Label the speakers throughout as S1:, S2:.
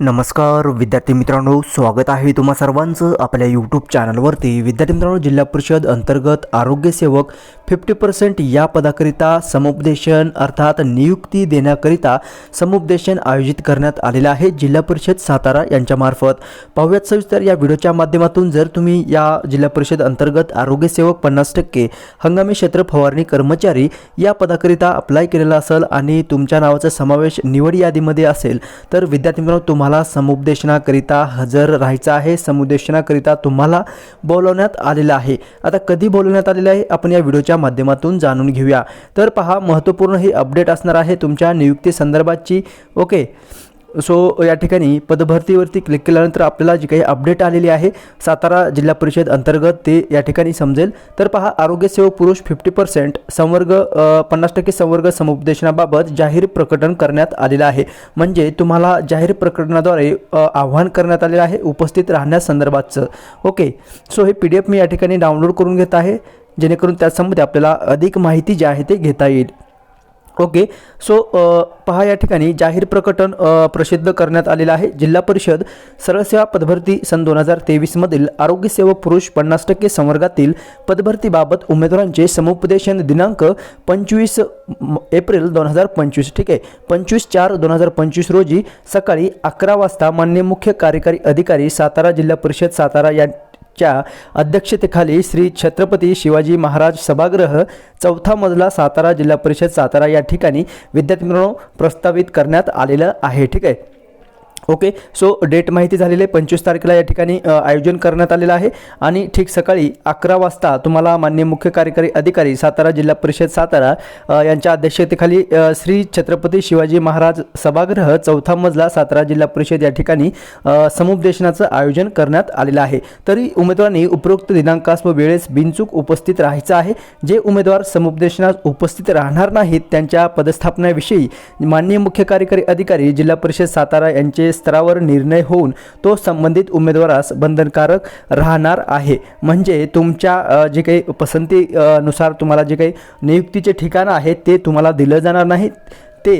S1: नमस्कार विद्यार्थी मित्रांनो स्वागत आहे तुम्हा सर्वांचं आपल्या यूट्यूब चॅनलवरती विद्यार्थी मित्रांनो जिल्हा परिषद अंतर्गत आरोग्यसेवक फिफ्टी पर्सेंट या पदाकरिता समुपदेशन अर्थात नियुक्ती देण्याकरिता समुपदेशन आयोजित करण्यात आलेलं आहे जिल्हा परिषद सातारा यांच्यामार्फत पाहूयात सविस्तर या व्हिडिओच्या माध्यमातून जर तुम्ही या जिल्हा परिषद अंतर्गत आरोग्यसेवक पन्नास टक्के हंगामी क्षेत्र फवारणी कर्मचारी या पदाकरिता अप्लाय केलेला असेल आणि तुमच्या नावाचा समावेश निवड यादीमध्ये असेल तर विद्यार्थी मित्रांनो तुम्हाला समुपदेशनाकरिता हजर राहायचं आहे समुपदेशनाकरिता तुम्हाला बोलवण्यात आलेलं आहे. आता कधी बोलवण्यात आलेलं आहे? आपण या व्हिडिओच्या माध्यमातून जाणून घेऊया. तर पहा महत्त्वपूर्ण ही अपडेट असणार आहे तुमच्या नियुक्ती संदर्भातची ओके. सो या ठिकाणी पदभरतीवरती क्लिक केल्यानंतर आपल्याला जी काही अपडेट आलेली आहे सातारा जिल्हा परिषद अंतर्गत ते या ठिकाणी समजेल. तर पहा आरोग्यसेवक पुरुष फिफ्टी पर्सेंट संवर्ग पन्नास टक्के संवर्ग समुपदेशनाबाबत जाहीर प्रकटन करण्यात आलेलं आहे. म्हणजे तुम्हाला जाहीर प्रकटनाद्वारे आव्हान करण्यात आलेलं आहे उपस्थित राहण्यासंदर्भातचं ओके. सो हे पी डी एफ मी या ठिकाणी डाउनलोड करून घेत आहे जेणेकरून त्यासंबंधी आपल्याला अधिक माहिती जी आहे ते घेता येईल. ओके. सो पहा या ठिकाणी जाहीर प्रकटन प्रसिद्ध करण्यात आलेलं आहे. जिल्हा परिषद सरळसेवा पदभरती सन दोन हजार तेवीसमधील आरोग्यसेवक पुरुष पन्नास टक्के संवर्गातील पदभरतीबाबत उमेदवारांचे समुपदेशन दिनांक पंचवीस एप्रिल दोन हजार पंचवीस ठीक आहे. पंचवीस चार दोन हजार पंचवीस रोजी सकाळी अकरा वाजता मान्य मुख्य कार्यकारी अधिकारी सातारा जिल्हा परिषद सातारा या च्या अध्यक्षतेखाली श्री छत्रपती शिवाजी महाराज सभागृह चौथा मजला सातारा जिल्हा परिषद सातारा या ठिकाणी विद्यार्थी मित्रांनो प्रस्तावित करण्यात आलेलं आहे. ठीक आहे? ओके सो डेट माहिती झालेली आहे पंचवीस तारखेला या ठिकाणी आयोजन करण्यात आलेलं आहे. आणि ठीक सकाळी अकरा वाजता तुम्हाला मान्य मुख्य कार्यकारी अधिकारी सातारा जिल्हा परिषद सातारा यांच्या अध्यक्षतेखाली श्री छत्रपती शिवाजी महाराज सभागृह चौथा मजला सातारा जिल्हा परिषद या ठिकाणी समुपदेशनाचं आयोजन करण्यात आलेलं आहे. तरी उमेदवारांनी उपरोक्त दिनांकास व वेळेस बिनचूक उपस्थित राहायचं आहे. जे उमेदवार समुपदेशनात उपस्थित राहणार नाहीत त्यांच्या पदस्थापनाविषयी माननीय मुख्य कार्यकारी अधिकारी जिल्हा परिषद सातारा यांचे स्तरावर निर्णय होऊन तो संबंधित उमेदवारास बंधनकारक राहणार आहे. म्हणजे तुमच्या जे काही पसंती नुसार तुम्हाला जे काही नियुक्तीचे ठिकाण आहे ते तुम्हाला दिलं जाणार नाही ते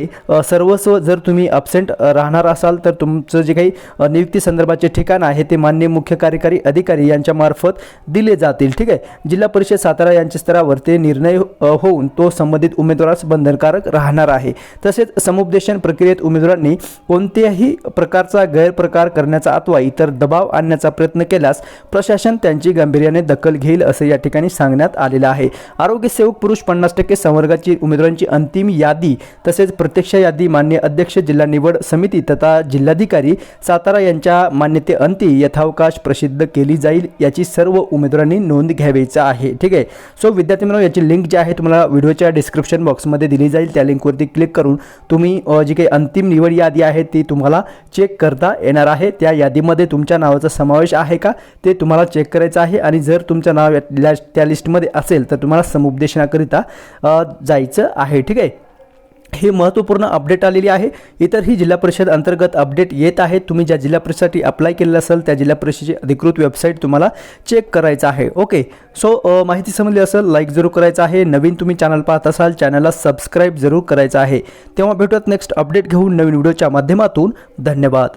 S1: सर्वस्व जर तुम्ही अपसेंट राहणार असाल तर तुमचं जे काही नियुक्ती संदर्भाचे ठिकाण आहे ते मान्य मुख्य कार्यकारी अधिकारी यांच्यामार्फत दिले जातील ठीक आहे? जिल्हा परिषद सातारा यांच्या स्तरावर ते निर्णय होऊन तो संबंधित उमेदवारास बंधनकारक राहणार आहे. तसेच समुपदेशन प्रक्रियेत उमेदवारांनी कोणत्याही प्रकारचा गैरप्रकार करण्याचा अथवा इतर दबाव आणण्याचा प्रयत्न केल्यास प्रशासन त्यांची गांभीर्याने दखल घेईल असं या ठिकाणी सांगण्यात आलेलं आहे. आरोग्य सेवक पुरुष पन्नास टक्के संवर्गाची उमेदवारांची अंतिम यादी तसेच प्रत्यक्ष यादी मान्य अध्यक्ष जिल्हा निवड समिती तथा जिल्हाधिकारी सातारा यांच्या मान्यतेअंती यथावकाश प्रसिद्ध केली जाईल याची सर्व उमेदवारांनी नोंद घ्यावीचा आहे. ठीक आहे? सो विद्यार्थी मित्रांनो याची लिंक जी आहे तुम्हाला व्हिडिओच्या डिस्क्रिप्शन बॉक्समध्ये दिली जाईल. त्या लिंकवरती क्लिक करून तुम्ही जी काही अंतिम निवड यादी आहे ती तुम्हाला चेक करता येणार आहे. त्या यादीमध्ये तुमच्या नावाचा समावेश आहे का? ते तुम्हाला चेक करायचं आहे आणि जर तुमचं नाव या- त्या- लिस्टमध्ये असेल तर तुम्हाला समुपदेशनाकरिता जायचं आहे. ठीक आहे? ही महत्त्वपूर्ण अपडेट आलेली आहे. इतरही जिल्हा परिषद अंतर्गत अपडेट येत आहेत तुम्ही ज्या जिल्हा परिषदसाठी अप्लाय केलेलं असेल त्या जिल्हा परिषदेची अधिकृत वेबसाईट तुम्हाला चेक करायचं आहे. ओके सो माहिती समजली असेल लाईक जरूर करायचं आहे. नवीन तुम्ही चॅनल पाहत असाल चॅनलला सबस्क्राईब जरूर करायचं आहे. तेव्हा भेटूयात नेक्स्ट अपडेट घेऊन नवीन व्हिडिओच्या माध्यमातून. धन्यवाद.